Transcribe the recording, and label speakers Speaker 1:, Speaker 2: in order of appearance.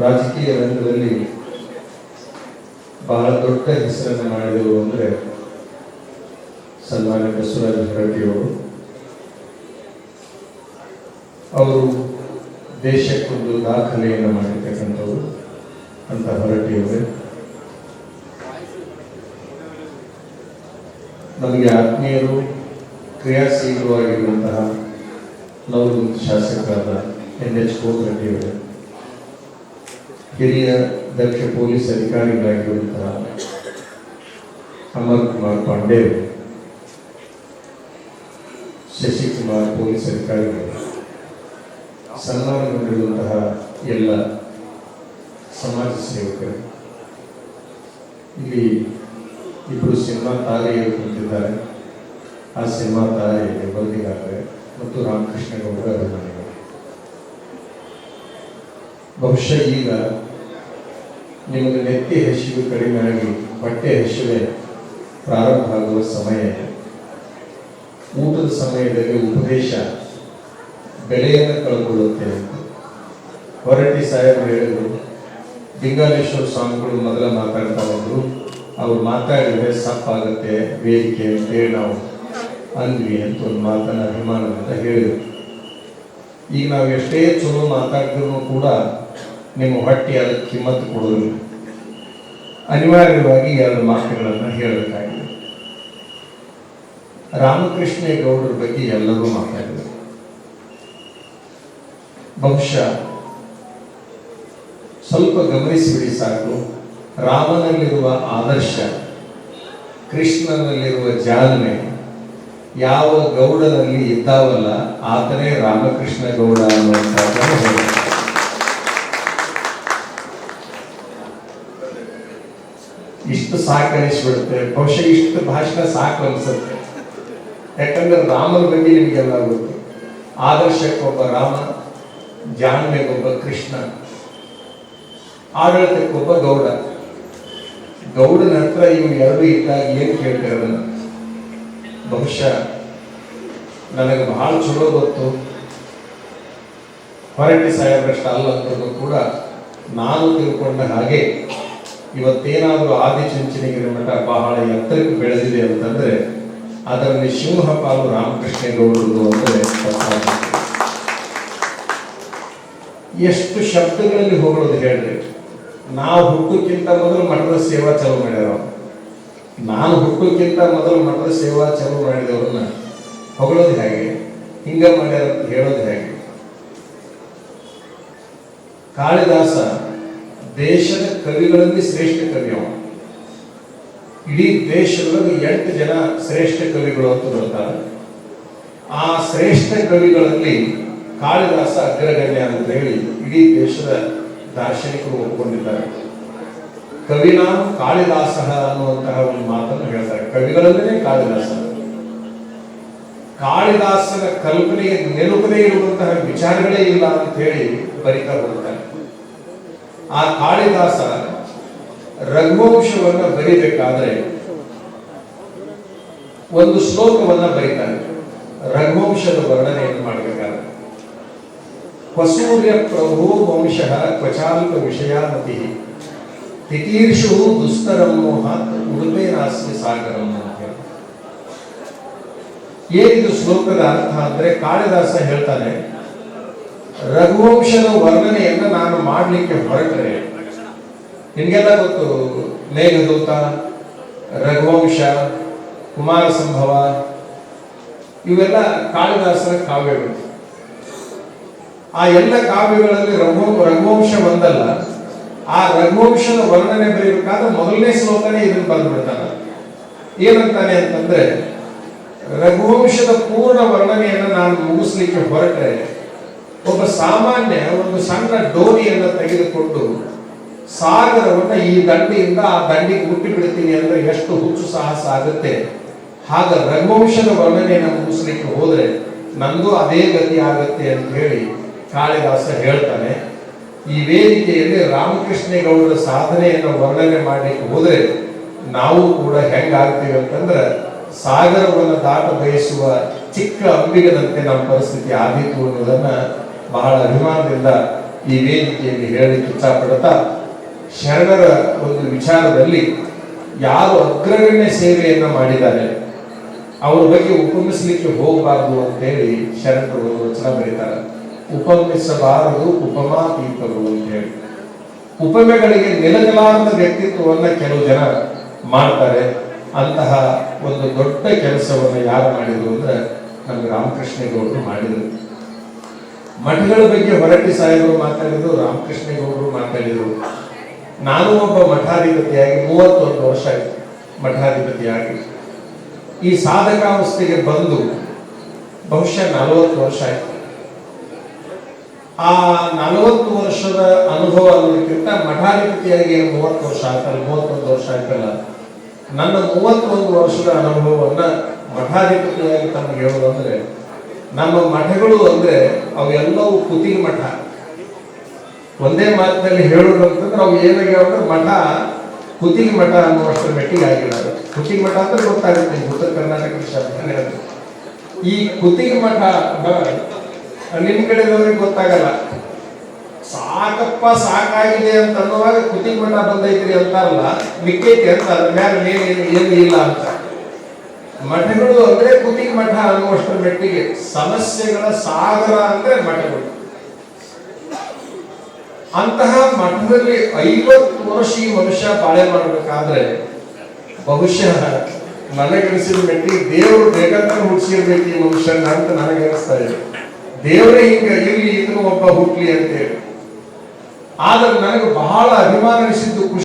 Speaker 1: ರಾಜಕೀಯ ರಂಗದಲ್ಲಿ ಬಹಳ ದೊಡ್ಡ ಹೆಸರನ್ನು ಮಾಡಿದವರು ಅಂದರೆ ಸನ್ಮಾನ್ಯ ಬಸವರಾಜ ಹೊರಟ್ಟಿಯವರು ಅವರು. ದೇಶಕ್ಕೊಂದು ದಾಖಲೆಯನ್ನು ಮಾಡಿರ್ತಕ್ಕಂಥವ್ರು ಅಂತ ಹೊರಟಿಯವರೇ ನಮಗೆ ಆತ್ಮೀಯರು ಕ್ರಿಯಾಶೀಲವಾಗಿರುವಂತಹ ನವಗುಂದ ಶಾಸಕರಾದ ಎನ್ ಎಚ್ ಕೋಗರೆಡ್ಡಿಯವರೇ ಹಿರಿಯ ದಕ್ಷ ಪೊಲೀಸ್ ಅಧಿಕಾರಿಗಳಾಗಿರುವಂತಹ ಅಮರ್ ಕುಮಾರ್ ಪಾಂಡೆ ಶಶಿಕುಮಾರ್ ಪೊಲೀಸ್ ಅಧಿಕಾರಿಗಳು ಸನ್ಮಾನಗೊಂಡಿರುವಂತಹ ಎಲ್ಲ ಸಮಾಜ ಸೇವಕರು. ಇಲ್ಲಿ ಇಬ್ಬರು ಸಿನಿಮಾ ತಾರೆಯರು ಕುಂತಿದ್ದಾರೆ. ಆ ಸಿನಿಮಾ ತಾರೆಯಲ್ಲಿ ಬರೆದಿದ್ದಾರೆ ಮತ್ತು ರಾಮಕೃಷ್ಣ ಗೌಡ ಅಭಿಮಾನಿಗಳು. ಬಹುಶಃ ಈಗ ನಿಮಗೆ ನೆತ್ತಿ ಹಸಿವು ಕಡಿಮೆ ಆಗಿ ಬಟ್ಟೆ ಹಸಿವೆ ಪ್ರಾರಂಭ ಆಗುವ ಸಮಯ ಇದೆ. ಊಟದ ಸಮಯದಲ್ಲಿ ಉಪದೇಶ ಬೆಲೆಯನ್ನು ಕಳ್ಕೊಳ್ಳುತ್ತೆ ಹೊರಟಿ ಸಾಹೇಬರು ಹೇಳಿದ್ರು, ಲಿಂಗಾಲೇಶ್ವರ ಸ್ವಾಮಿಗಳು ಮೊದಲ ಮಾತಾಡ್ತಾ ಬಂದ್ರು ಅವ್ರು ಮಾತಾಡಿದ್ರೆ ಸಪ್ಪಾಗುತ್ತೆ ವೇದಿಕೆ ಅಂತೇಳಿ ನಾವು ಅಂದ್ವಿ ಅಂತ ಒಂದು ಮಾತನ್ನು ಅಭಿಮಾನ ಅಂತ ಹೇಳಿದ್ರು ಈಗ ನಾವು ಎಷ್ಟೇ ಚಲೋ ಮಾತಾಡಿದ್ರು ಕೂಡ ನಿಮ್ಮ ಹೊಟ್ಟೆ ಅದಕ್ಕೆ ಕಿಮ್ಮತ್ತು ಕೊಡೋದಿಲ್ಲ. ಅನಿವಾರ್ಯವಾಗಿ ಎರಡು ಮಾತುಗಳನ್ನು ಹೇಳಬೇಕಾಗಿದೆ. ರಾಮಕೃಷ್ಣ ಗೌಡರ ಬಗ್ಗೆ ಎಲ್ಲರೂ ಮಾತಾಡಿದರು. ಬಹುಶಃ ಸ್ವಲ್ಪ ಗಮನಿಸಿಬಿಡಿ ಸಾಕು, ರಾಮನಲ್ಲಿರುವ ಆದರ್ಶ, ಕೃಷ್ಣನಲ್ಲಿರುವ ಜಾಲನೆ ಯಾವ ಗೌಡರಲ್ಲಿ ಇದ್ದಾವಲ್ಲ, ಆತನೇ ರಾಮಕೃಷ್ಣ ಗೌಡ ಅನ್ನುವಂಥದ್ದನ್ನು ಇಷ್ಟು ಸಾಕು ಅನಿಸ್ಬಿಡುತ್ತೆ ಬಹುಶಃ ಇಷ್ಟು ಭಾಷಣ ಸಾಕು ಅನ್ಸುತ್ತೆ. ಯಾಕಂದ್ರೆ ರಾಮನ ಬಗ್ಗೆ ನಿಮಗೆಲ್ಲ ಗೊತ್ತು. ಆದರ್ಶಕ್ಕೊಬ್ಬ ರಾಮ, ಜಾಣ್ಮೆಗೊಬ್ಬ ಕೃಷ್ಣ, ಆಡಳಿತಕ್ಕೊಬ್ಬ ಗೌಡ. ಗೌಡನ ಹತ್ರ ಇವು ಎರಡು ಇದ್ದಾಗ ಏನ್ ಕೇಳ್ತಾರೆ ಬಹುಶಃ ನನಗೆ ಬಹಳ ಚಲೋ ಗೊತ್ತು ಹೊರಟ್ಟಿ ಸಾಹೇಬ್ರಷ್ಟ ಅಲ್ಲ ಅಂತ ಕೂಡ ನಾನು ತಿಳ್ಕೊಂಡ ಹಾಗೆ ಇವತ್ತೇನಾದರೂ ಆದಿಚುಂಚನಗಿರಿ ಮಠ ಬಹಳ ಎತ್ತರಕ್ಕೆ ಬೆಳೆದಿದೆ ಅಂತಂದ್ರೆ ಅದರಲ್ಲಿ ಸಿಂಹಪಾಲು ರಾಮಕೃಷ್ಣ ಗೌಡರು ಅಂದ್ರೆ. ಎಷ್ಟು ಶಬ್ದಗಳಲ್ಲಿ ಹೋಗೋದು ಹೇಳ್ರಿ ನಾವು ಹುಟ್ಟೋಕ್ಕಿಂತ ಮೊದಲು ಮಠದ ಸೇವಾ ಚಾಲು ಮಾಡ್ಯಾರ. ನಾನು ಹುಟ್ಟೋಕ್ಕಿಂತ ಮೊದಲು ಮಠದ ಸೇವಾ ಚಾಲೂ ಮಾಡಿದವರನ್ನ ಹೊಗಳೋದು ಹೇಗೆ? ಹಿಂಗ ಮಾಡ್ಯಾರ ಹೇಳೋದು ಹೇಗೆ? ಕಾಳಿದಾಸ ದೇಶದ ಕವಿಗಳಲ್ಲಿ ಶ್ರೇಷ್ಠ ಕವಿ ಅವ ಇಡೀ ದೇಶದೊಳಗೆ ಎಂಟು ಜನ ಶ್ರೇಷ್ಠ ಕವಿಗಳು ಅಂತ ಬರ್ತಾರೆ. ಆ ಶ್ರೇಷ್ಠ ಕವಿಗಳಲ್ಲಿ ಕಾಳಿದಾಸ ಅಗ್ರಗಣ್ಯ ಅಂತ ಹೇಳಿ ಇಡೀ ದೇಶದ ದಾರ್ಶನಿಕರು ಒಪ್ಕೊಂಡಿದ್ದಾರೆ. ಕವಿನಾಂ ಕಾಳಿದಾಸ ಅನ್ನುವಂತಹ ಒಂದು ಮಾತನ್ನು ಹೇಳ್ತಾರೆ. ಕವಿಗಳಲ್ಲೇ ಕಾಳಿದಾಸ ಕಾಳಿದಾಸನ ಕಲ್ಪನೆಗೆ ನೆನಪದೇ ಇರುವಂತಹ ವಿಚಾರಗಳೇ ಇಲ್ಲ ಅಂತ ಹೇಳಿ ಬರಿತಾ ಹೋಗ್ತಾರೆ. ಆ ಕಾಳಿದಾಸ ರಘುವಂಶವನ್ನ ಬರಿಬೇಕಾದ್ರೆ ಒಂದು ಶ್ಲೋಕವನ್ನ ಬರೀತಾರೆ. ರಘುವಂಶದ ವರ್ಣನೆಯನ್ನು ಮಾಡಬೇಕಾದ್ರೆ. ವಸೂರ್ಯ ಪ್ರಭು ವಂಶಃ ಕ್ವಚಾಲ್ಪ ವಿಷಯಾಮತಿ ತಿತೀರ್ಷು ದುಸ್ತರಂ ಮೋಹಾತ್ ಉಡುಪೆ ರಾಸ್ಯ ಸಾಗರಂ. ಏನಿದು ಶ್ಲೋಕದ ಅರ್ಥ ಅಂದ್ರೆ ಕಾಳಿದಾಸ ಹೇಳ್ತಾನೆ, ರಘುವಂಶದ ವರ್ಣನೆಯನ್ನ ನಾನು ಮಾಡಲಿಕ್ಕೆ ಹೊರಟ್ರೆ ನಿಮಗೆಲ್ಲ ಗೊತ್ತು ಮೇಘದೂತ ರಘುವಂಶ ಕುಮಾರ ಸಂಭವ ಇವೆಲ್ಲ ಕಾಳಿದಾಸನ ಕಾವ್ಯಗಳು ಆ ಎಲ್ಲ ಕಾವ್ಯಗಳಲ್ಲಿ ರಘು, ರಘುವಂಶ ಒಂದಲ್ಲ ಆ ರಘುವಂಶದ ವರ್ಣನೆ ಬರೀಬೇಕಾದ್ರೆ ಮೊದಲನೇ ಶ್ಲೋಕನೇ ಇದನ್ನು ಬರೆದ್ಬಿಡ್ತಾನೆ. ಏನಂತಾನೆ ಅಂತಂದ್ರೆ ರಘುವಂಶದ ಪೂರ್ಣ ವರ್ಣನೆಯನ್ನು ನಾನು ಮುಗಿಸ್ಲಿಕ್ಕೆ ಹೊರಟ್ರೆ ಒಬ್ಬ ಸಾಮಾನ್ಯ ಒಂದು ಸಣ್ಣ ಡೋರಿಯನ್ನು ತೆಗೆದುಕೊಂಡು ಸಾಗರವನ್ನು ಈ ದಂಡಿಯಿಂದ ಆ ದಂಡಿಗೆ ಮುಟ್ಟಿ ಬಿಡ್ತೀನಿ ಅಂದ್ರೆ ಎಷ್ಟು ಹುಚ್ಚು ಸಾಹಸ ಆಗುತ್ತೆ. ಹಾಗ ರಘುವಂಶದ ವರ್ಣನೆಯನ್ನು ಮುಗಿಸ್ಲಿಕ್ಕೆ ಹೋದ್ರೆ ನಂದು ಅದೇ ಗತಿ ಆಗುತ್ತೆ ಅಂತ ಹೇಳಿ ಕಾಳಿದಾಸ ಹೇಳ್ತಾನೆ. ಈ ವೇದಿಕೆಯಲ್ಲಿ ರಾಮಕೃಷ್ಣೇಗೌಡರ ಸಾಧನೆಯನ್ನು ವರ್ಣನೆ ಮಾಡಲಿಕ್ಕೆ ಹೋದ್ರೆ ನಾವು ಕೂಡ ಹೆಂಗಾಗ್ತೀವಿ ಅಂತಂದ್ರೆ ಸಾಗರವನ್ನು ದಾಟ ಬಯಸುವ ಚಿಕ್ಕ ಅಂಬಿಗದಂತೆ ನಮ್ಮ ಪರಿಸ್ಥಿತಿ ಆದೀತು ಅನ್ನೋದನ್ನ ಬಹಳ ಅಭಿಮಾನದಿಂದ ಈ ವೇದಿಕೆಯಲ್ಲಿ ಹೇಳಲಿಕ್ಕೆ ಇಚ್ಛಪಡುತ್ತಾ ಶರಣರ ಒಂದು ವಿಚಾರದಲ್ಲಿ ಯಾರು ಅಗ್ರಗಣ್ಯ ಸೇವೆಯನ್ನು ಮಾಡಿದ್ದಾರೆ, ಅವ್ರ ಬಗ್ಗೆ ಉಪಮಿಸಲಿಕ್ಕೆ ಹೋಗಬಾರದು ಅಂತೇಳಿ ಶರಣರು ವಚನ ಬರೀತಾರೆ. ಉಪಮಿಸಬಾರದು ಉಪಮಾತೀತರು ಅಂತ ಹೇಳಿ. ಉಪಮೆಗಳಿಗೆ ನಿಲಗಲಾರದ ವ್ಯಕ್ತಿತ್ವವನ್ನ ಕೆಲವು ಜನ ಮಾಡ್ತಾರೆ. ಅಂತಹ ಒಂದು ದೊಡ್ಡ ಕೆಲಸವನ್ನು ಯಾರು ಮಾಡಿದ್ರು ಅಂದ್ರೆ ನಮ್ಗೆ ರಾಮಕೃಷ್ಣೇಗೌಡರು ಮಾಡಿದ್ರು. ಮಠಗಳ ಬಗ್ಗೆ ಹೊರಟಿ ಸಾಹೇಬರು ಮಾತಾಡಿದ್ರು, ರಾಮಕೃಷ್ಣೇಗೌಡರು ಮಾತಾಡಿದ್ರು. ನಾನು ಒಬ್ಬ ಮಠಾಧಿಪತಿಯಾಗಿ ಮೂವತ್ತೊಂದು ವರ್ಷ ಆಯ್ತು ಮಠಾಧಿಪತಿಯಾಗಿ. ಈ ಸಾಧಕಾವಸ್ಥೆಗೆ ಬಂದು ಬಹುಶಃ ನಲವತ್ತು ವರ್ಷ ಆಯ್ತು. ಆ ನಲವತ್ತು ವರ್ಷದ ಅನುಭವ ಅನ್ನೋದಕ್ಕಿಂತ ಮಠಾಧಿಪತಿಯಾಗಿ ಮೂವತ್ತು ವರ್ಷ ಆಗ್ತಾರೆ ಮೂವತ್ತೊಂದು ವರ್ಷ ಆಗ್ತಲ್ಲ ನನ್ನ ಮೂವತ್ತೊಂದು ವರ್ಷದ ಅನುಭವವನ್ನ ಮಠಾಧಿಪತಿಯಾಗಿ ತಮಗೆ ಹೇಳೋದು ಅಂದ್ರೆ, ನಮ್ಮ ಮಠಗಳು ಅಂದ್ರೆ ಅವೆಲ್ಲವೂ ಕುತ್ತಿಗೆ ಮಠ. ಒಂದೇ ಮಾತಿನಲ್ಲಿ ಹೇಳೋದು ಅಂತಂದ್ರೆ ಅವು ಏನಾಗ್ಯಾವ ಅಂದ್ರೆ ಮಠ ಕುತ್ತಿಗೆ ಮಠ ಅನ್ನುವಷ್ಟರ ಮೆಟ್ಟಿಗೆ ಆಗಿಲ್ಲ ಕುತಿ ಮಠ ಅಂದ್ರೆ ಗೊತ್ತಾಗುತ್ತೆ, ಉತ್ತರ ಕರ್ನಾಟಕದ ಶಬ್ದ. ಈ ಕುತ್ತಿಗೆ ಮಠ ಬ- ಕಡೆ ಇರೋರಿಗೆ ಗೊತ್ತಾಗಲ್ಲ. ಸಾಕಪ್ಪ ಸಾಕಾಗಿದೆ ಅಂತ ಅನ್ನುವಾಗ ಕುತಿ ಮಠ ಬಂದೈತ್ರಿ ಅಂತಾರಲ್ಲ, ಮಿಕ್ಕೈತಿ ಅಂತ ಅದ್ರ ಮ್ಯಾಲ ಏನು ಇಲ್ಲ ಅಂತ. ಮಠಗಳು ಅಂದ್ರೆ ಕುತಿ ಮಠ ಅನ್ನುವಷ್ಟರ ಮೆಟ್ಟಿಗೆ. ಸಮಸ್ಯೆಗಳ ಸಾಗರ ಅಂದ್ರೆ ಮಠಗಳು. ಅಂತಹ ಮಠದಲ್ಲಿ ಐವತ್ತು ವರ್ಷ ಈ ಮನುಷ್ಯ ಬಾಳೆ ಮಾಡಬೇಕಾದ್ರೆ, ಬಹುಶಃ ನನಗನಿಸಿದ ಮೆಟ್ಟಿಗೆ ದೇವರು ಬೇಕಂತ ಹುಡ್ಸಿರ್ಬೇಕು ಈ ಮನುಷ್ಯನ ಅಂತ ನನಗೆ ಅನಿಸ್ತಾ ಇದೆ. ದೇವರೇ ಹಿಂಗ ಇಲ್ಲಿ ಇದ್ರು ಒಬ್ಬ ಹುಟ್ಲಿ ಅಂತೇಳಿ ಆದ್ರೆ ನನಗೆ ಬಹಳ ಅಭಿಮಾನಿಸಿದ್ದು ಖುಷಿ